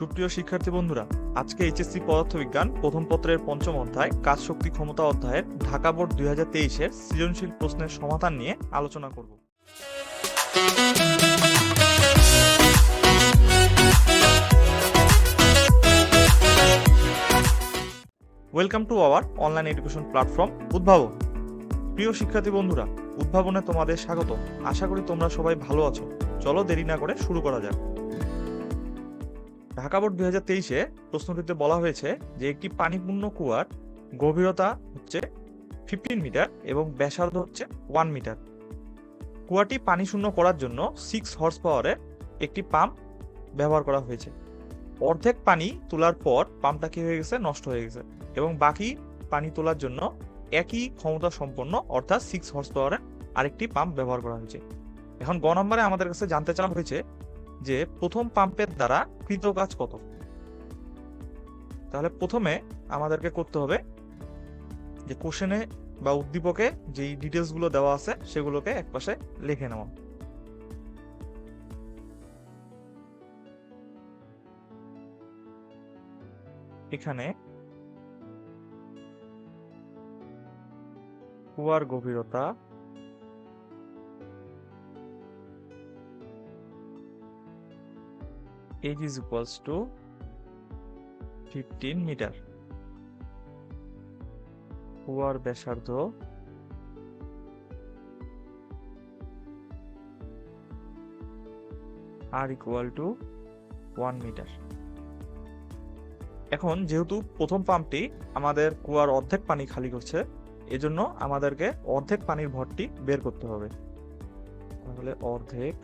সুপ্রিয় শিক্ষার্থী বন্ধুরা, আজকে এইচএসসি পদার্থবিজ্ঞান প্রথম পত্রের পঞ্চম অধ্যায় কাজ শক্তি ক্ষমতা অধ্যায়ের ঢাকা বোর্ড দুই হাজার তেইশের সৃজনশীল প্রশ্নের সমাধান নিয়ে আলোচনা করব। Welcome to our online education platform উদ্ভাবন প্রিয় শিক্ষার্থী বন্ধুরা, উদ্ভাবনে তোমাদের স্বাগত আশা করি তোমরা সবাই ভালো আছো। চলো দেরি না করে শুরু করা যাক। ঢাকা বোর্ড দুই হাজার তেইশে প্রশ্নটিতে বলা হয়েছে যে একটি পানিপূর্ণ কুয়ার গভীরতা হচ্ছে ফিফটিন মিটার এবং ব্যাসার্ধ হচ্ছে ওয়ান মিটার। কুয়াটি পানি শূন্য করার জন্য সিক্স হর্স পাওয়ারের একটি পাম্প ব্যবহার করা হয়েছে। অর্ধেক পানি তোলার পর পাম্পটা কি হয়ে গেছে? নষ্ট হয়ে গেছে এবং বাকি পানি তোলার জন্য একই ক্ষমতা সম্পন্ন অর্থাৎ সিক্স হর্স পাওয়ারের আরেকটি পাম্প ব্যবহার করা হয়েছে। এখন গ নম্বরে আমাদের কাছে জানতে চাওয়া হয়েছে যে প্রথম পাম্পের দ্বারা কৃত কাজ কত? তাহলে প্রথমে আমাদেরকে করতে হবে যে কোশ্চেনে বা উদ্দীপকে যেই ডিটেলসগুলো দেওয়া আছে সেগুলোকে একপাশে লিখে নেওয়া। এখানে কুয়ার গভীরতা h is equals to 15 metre কুয়ার ব্যাসার্ধ আর ইকুয়াল টু ওয়ান মিটার এখন যেহেতু প্রথম পাম্পটি আমাদের কুয়ার অর্ধেক পানি খালি করছে, এজন্য আমাদেরকে অর্ধেক পানির ভরটি বের করতে হবে। তাহলে অর্ধেক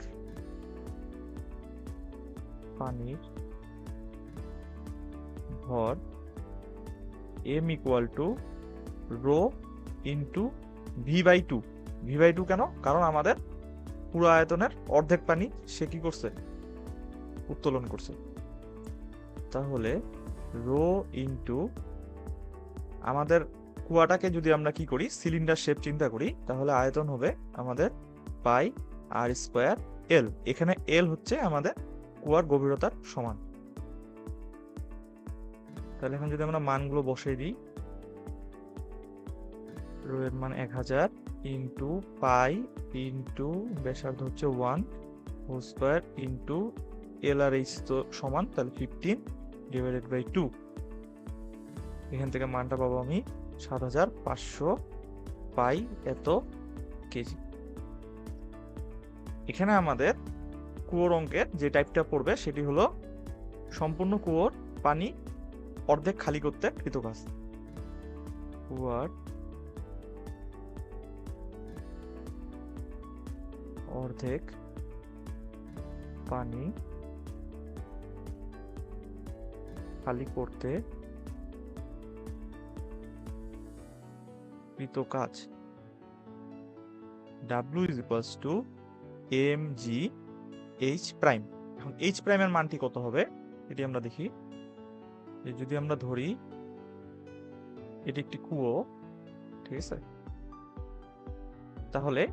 পানির ভর M equal to rho into V by two V by two কেন? কারণ আমাদের পুরো আয়তনের অর্ধেক পানি সে কি করছে? উত্তোলন করছে। তাহলে রো ইন্টু আমাদের কুয়াটাকে যদি আমরা কি করি সিলিন্ডার শেপ চিন্তা করি, তাহলে আয়তন হবে আমাদের পাই আর স্কোয়ার এল এখানে এল হচ্ছে আমাদের কুয়ার গভীরতার সমান। তাহলে এখন যদি আমরা মানগুলো বসিয়ে দিই, রো এর মান এক হাজার ইন্টু পাই ইন্টু ব্যাসার্ধ হচ্ছে one whole square into L R H তো সমান, তাহলে ফিফটিন ডিভাইডেড বাই টু এখান থেকে মানটা পাবো আমি সাত হাজার পাঁচশো পাই এত কেজি। এখানে আমাদের কুয়োর অঙ্কের যে টাইপটা পড়বে সেটি হলো সম্পূর্ণ কুয়োর পানি অর্ধেক খালি করতে কৃতকাজ কুয়ার অর্ধেক পানি খালি করতে কৃত কাজ। W is equals to M G H prime এখন এইচ প্রাইমের মানটি কত হবে? এটি আমরা দেখি। যদি আমরা ধরি, এটি একটি কুয়ো, ঠিক আছে? তাহলে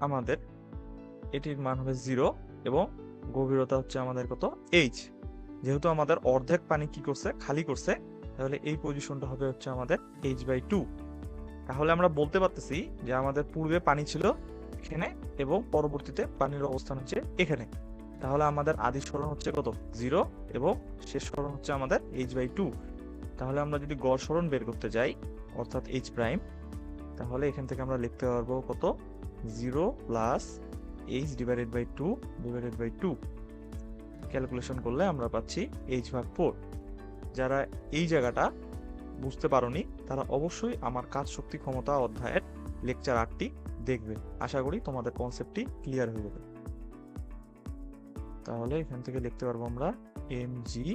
আমাদের এটির মান হবে জিরো এবং গভীরতা হচ্ছে আমাদের কত? এইচ যেহেতু আমাদের অর্ধেক পানি কি করছে? খালি করছে, তাহলে এই পজিশনটা হবে হচ্ছে আমাদের এইচ বাই টু তাহলে আমরা বলতে পারতেছি যে আমাদের পূর্বে পানি ছিল এখানে এবং পরবর্তীতে পানির অবস্থান হচ্ছে এখানে। তাহলে আমাদের আদি সরণ হচ্ছে কত? জিরো এবং শেষ সরণ হচ্ছে আমাদের এইচ বাই টু তাহলে আমরা যদি গড় সরণ বের করতে যাই, অর্থাৎ এইচ প্রাইম তাহলে এখান থেকে আমরা লিখতে পারব কত? Zero plus H divided by two divided by two calculation করলে আমরা পাচ্ছি এইচ ভাগ ফোর যারা এই জায়গাটা বুঝতে পারোনি, তারা অবশ্যই আমার কাজ শক্তি ক্ষমতা অধ্যায়ের লেকচার আটটি দেখবে। আশা করি তোমাদের কনসেপ্টটি ক্লিয়ার হয়ে যাবে। তাহলে এখান থেকে লিখতে পারব আমরা M G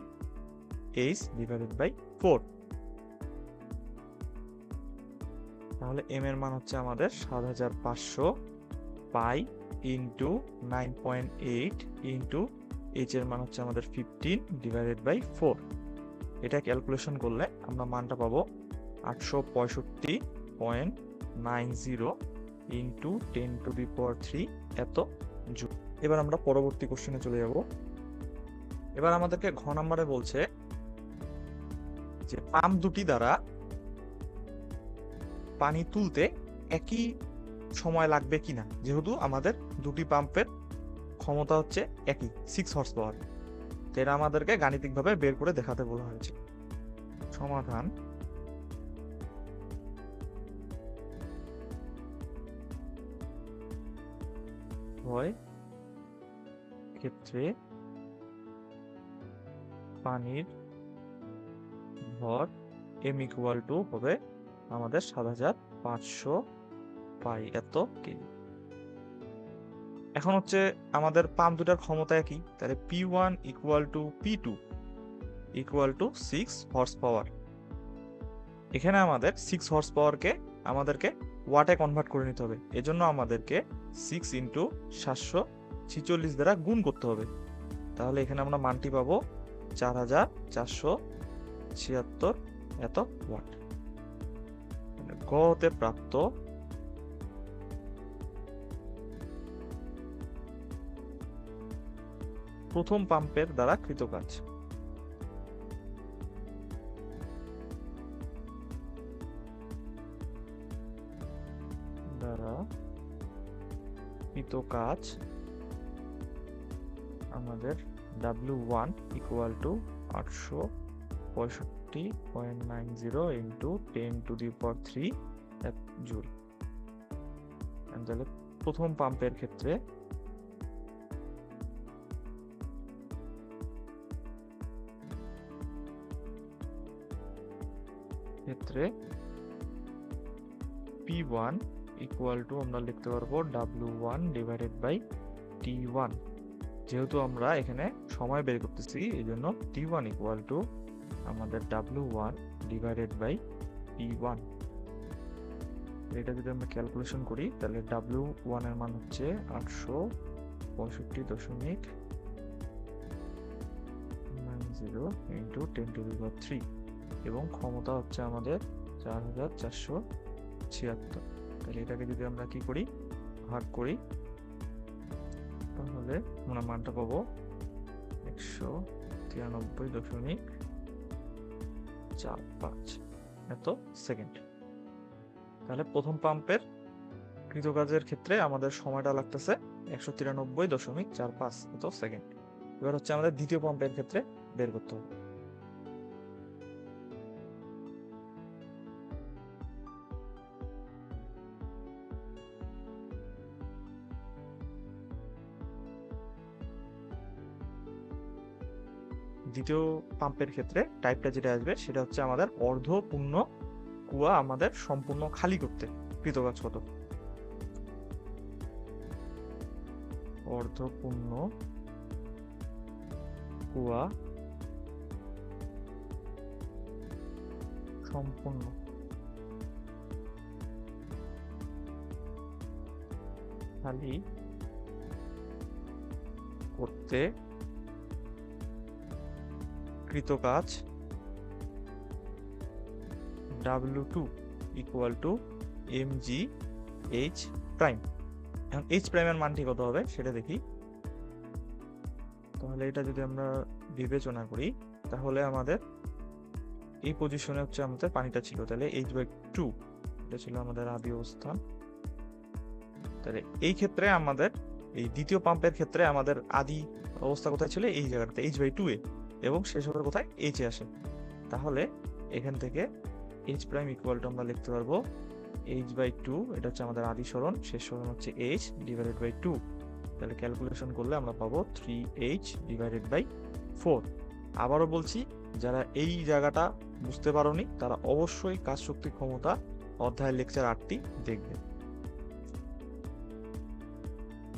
H divided by four তাহলে এম এর মান হচ্ছে আমাদের সাত হাজার পাঁচশো pi into nine point eight into H এর মান হচ্ছে আমাদের ফিফটিন ডিভাইডেড বাই ফোর এটা ক্যালকুলেশন করলে আমরা মানটা পাবো আটশো পঁয়ষট্টি point nine zero into ten to the power three এত জুল এবার আমরা পরবর্তী কোশ্চেনে চলে যাব। এবার আমাদেরকে ঘ নাম্বারে বলছে যে পাম্প দুটি দ্বারা পানি তুলতে একই সময় লাগবে কিনা? যেহেতু আমাদের দুটি পাম্পের ক্ষমতা হচ্ছে একই সিক্স হর্স পাওয়ার এটা আমাদেরকে গাণিতিকভাবে বের করে দেখাতে বলা হয়েছে। সমাধান। হয়। ক্ষেত্রে পানির ভর এম ইকুয়াল টু হবে আমাদের সাত হাজার পাঁচশো পাই এত কেজি এখন হচ্ছে আমাদের পাম্প দুটার ক্ষমতা একই, তাহলে P one equal to P two equal to six horse power এখানে আমাদের সিক্স হর্স পাওয়ারকে আমাদেরকে ওয়াটে কনভার্ট করে নিতে হবে। এজন্য আমাদেরকে সিক্স ইন্টু সাতশো ছিচল্লিশ দ্বারা গুণ করতে হবে। তাহলে এখানে আমরা মানটি পাবো চার হাজার চারশো ছিয়াত্তর এত ওয়াট। মানে গ প্রাপ্ত প্রথম পাম্পের দ্বারা কৃত কাজ। কৃত কাজ আমাদের ডাব্লিউ ওয়ান ইকুয়াল টু আটশো পঁয়ষট্টি point nine zero into ten to the power three এক জুল তাহলে প্রথম পাম্পের ক্ষেত্রে ক্ষেত্রে পি ওয়ান ইকুয়াল টু আমরা লিখতে পারব W one divided by T one যেহেতু আমরা এখানে সময় বের করতেছি এই জন্য টি ওয়ান ইকুয়াল টু আমাদের W one divided by T one এটা যদি আমরা ক্যালকুলেশন করি, তাহলে ডাব্লিউ ওয়ানের মান হচ্ছে আটশো পঁয়ষট্টি দশমিক nine zero into ten to three এবং ক্ষমতা হচ্ছে আমাদের চার হাজার চারশো ছিয়াত্তর। তাহলে এটাকে যদি আমরা কি করি? ভাগ করি, তাহলে আমরা মানটা পাবো একশো তিরানব্বই দশমিক চার পাঁচ। এত সেকেন্ড। তাহলে প্রথম পাম্পের কৃতকাজের ক্ষেত্রে আমাদের সময়টা লাগতেছে একশো তিরানব্বই দশমিক চার পাঁচ। এত সেকেন্ড। এবার হচ্ছে আমাদের দ্বিতীয় পাম্পের ক্ষেত্রে বের করতে হবে। দ্বিতীয় পাম্পের ক্ষেত্রে টাইপটা যেটা আসবে সেটা হচ্ছে আমাদের অর্ধপূর্ণ কুয়া আমাদের সম্পূর্ণ খালি করতে কৃতকাজ কত? অর্ধপূর্ণ কুয়া সম্পূর্ণ খালি করতে কৃত কাজ? W two equal to M G H prime এখন এইচ প্রাইমের মানটি কত হবে সেটা দেখি। তাহলে এটা যদি আমরা বিবেচনা করি, তাহলে আমাদের এই পজিশনে হচ্ছে আমাদের পানিটা ছিল। তাহলে এইচ বাই টু এটা ছিল আমাদের আদি অবস্থান। তাহলে এই ক্ষেত্রে আমাদের, এই দ্বিতীয় পাম্পের ক্ষেত্রে আমাদের আদি অবস্থা কোথায় ছিল? এই জায়গাটাতে এইচ বাই টু এ। এবং শেষ হবে কোথায়? এইচে আসে তাহলে এখান থেকে এইচ প্রাইম ইকুয়াল টু আমরা লিখতে পারব এইচ বাই টু এটা হচ্ছে আমাদের আদি সরণ, শেষ সরণ হচ্ছে এইচ ডিভাইডেড বাই টু তাহলে ক্যালকুলেশন করলে আমরা পাবো three H divided by four আবারও বলছি, যারা এই জায়গাটা বুঝতে পারোনি, তারা অবশ্যই কাজ শক্তি ক্ষমতা অধ্যায় লেকচার আটটি দেখবে।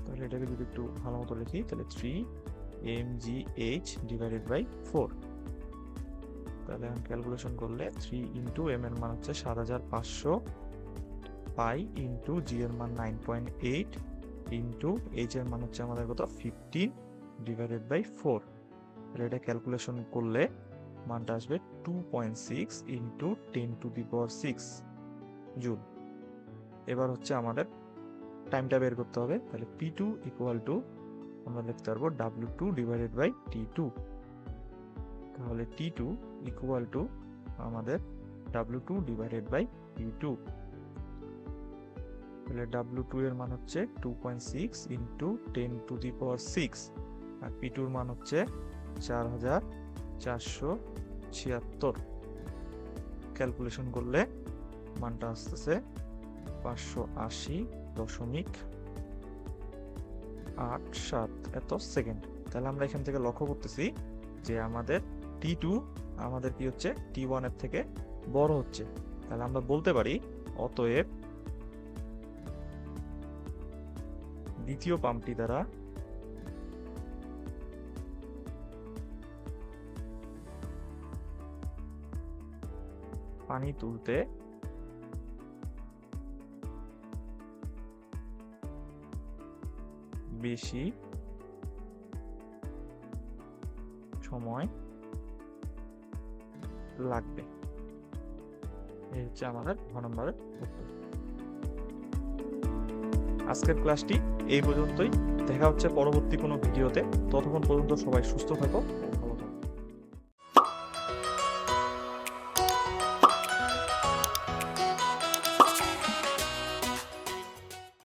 তাহলে এটাকে যদি একটু ভালো মতো লিখি, তাহলে three M G H divided by four তাহলে এখন ক্যালকুলেশন করলে থ্রি ইন্টু এম এর মান হচ্ছে সাত হাজার পাঁচশো পাই ইন্টু জি এর মান nine point eight into H এর মান হচ্ছে আমাদের কত? ফিফটিন ডিভাইডেড বাই ফোর তাহলে এটা ক্যালকুলেশন করলে মানটা আসবে two point six into ten to the power six joule. এবার হচ্ছে আমাদের টাইমটা বের করতে হবে। তাহলে পি টু ইকুয়াল টু আমরা লিখতে পারব W two divided by T two তাহলে টি টু ইকুয়াল টু আমাদের W two divided by T two তাহলে ডাব্লিউ টু এর মান হচ্ছে two point six into ten to the power six R P টুর মান হচ্ছে চার হাজার চারশো ছিয়াত্তর। ক্যালকুলেশন করলে মানটা আসতেছে পাঁচশো আশি দশমিক আট, সাত, এত সেকেন্ড তাহলে আমরা এখান থেকে লক্ষ্য করতেছি যে আমাদের টি টু আমাদের কি হচ্ছে? টি ওয়ানের থেকে বড় হচ্ছে। তাহলে আমরা বলতে পারি, অতএব দ্বিতীয় পাম্পটি দ্বারা পানি তুলতে বেশি সময় লাগবে। এই হচ্ছে আমাদের ঘ নম্বরের উত্তর। আজকের ক্লাসটি এই পর্যন্তই। দেখা হচ্ছে পরবর্তী কোনো ভিডিওতে। ততক্ষণ পর্যন্ত সবাই সুস্থ থাকো।